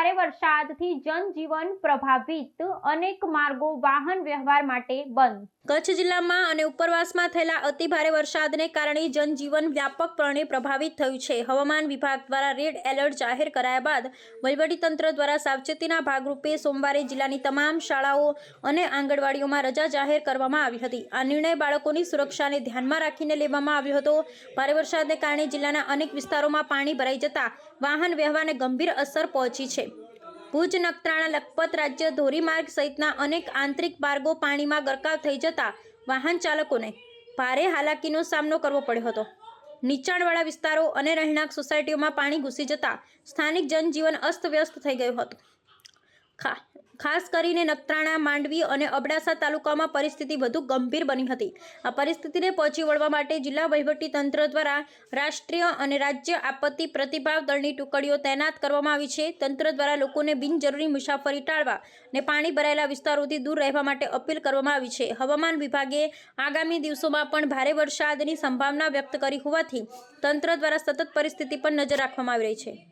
ભારે વરસાદથી જનજીવન પ્રભાવિત. અનેક માર્ગો વાહન વ્યવહાર માટે બંધ. કચ્છ જિલ્લામાં અને ઉપરવાસમાં થયેલા અતિભારે વરસાદને કારણે જનજીવન વ્યાપકપણે પ્રભાવિત થયું છે. હવામાન વિભાગ દ્વારા રેડ એલર્ટ જાહેર કરાયા બાદ વહીવટીતંત્ર દ્વારા સાવચેતીના ભાગરૂપે સોમવારે જિલ્લાની તમામ શાળાઓ અને આંગણવાડીઓમાં રજા જાહેર કરવામાં આવી હતી. આ નિર્ણય બાળકોની સુરક્ષાને ધ્યાનમાં રાખીને લેવામાં આવ્યો હતો. ભારે વરસાદને કારણે જિલ્લાના અનેક વિસ્તારોમાં પાણી ભરાઈ જતા વાહન વ્યવહારને ગંભીર અસર પહોંચી છે. ભુજ નખત્રાણા લખપત રાજ્ય ધોરીમાર્ગ સહિતના અનેક આંતરિક માર્ગો પાણીમાં ગરકાવ થઈ જતા વાહન ચાલકોને ભારે હાલાકીનો સામનો કરવો પડ્યો હતો. નીચાણવાળા વિસ્તારો અને રહેણાંક સોસાયટીઓમાં પાણી ઘૂસી જતા સ્થાનિક જનજીવન અસ્તવ્યસ્ત થઈ ગયું હતું. ખાસ કરીને નખત્રાણા, માંડવી અને અબડાસા તાલુકામાં પરિસ્થિતિ વધુ ગંભીર બની હતી. આ પરિસ્થિતિને પહોંચી વળવા માટે જિલ્લા તંત્ર દ્વારા રાષ્ટ્રીય અને રાજ્ય આપત્તિ પ્રતિભાવ દળની ટુકડીઓ તૈનાત કરવામાં આવી છે. તંત્ર દ્વારા લોકોને બિનજરૂરી મુસાફરી ટાળવા અને પાણી ભરાયેલા વિસ્તારોથી દૂર રહેવા માટે અપીલ કરવામાં આવી છે. હવામાન વિભાગે આગામી દિવસોમાં પણ ભારે વરસાદની સંભાવના વ્યક્ત કરી હોવાથી તંત્ર દ્વારા સતત પરિસ્થિતિ પર નજર રાખવામાં આવી રહી છે.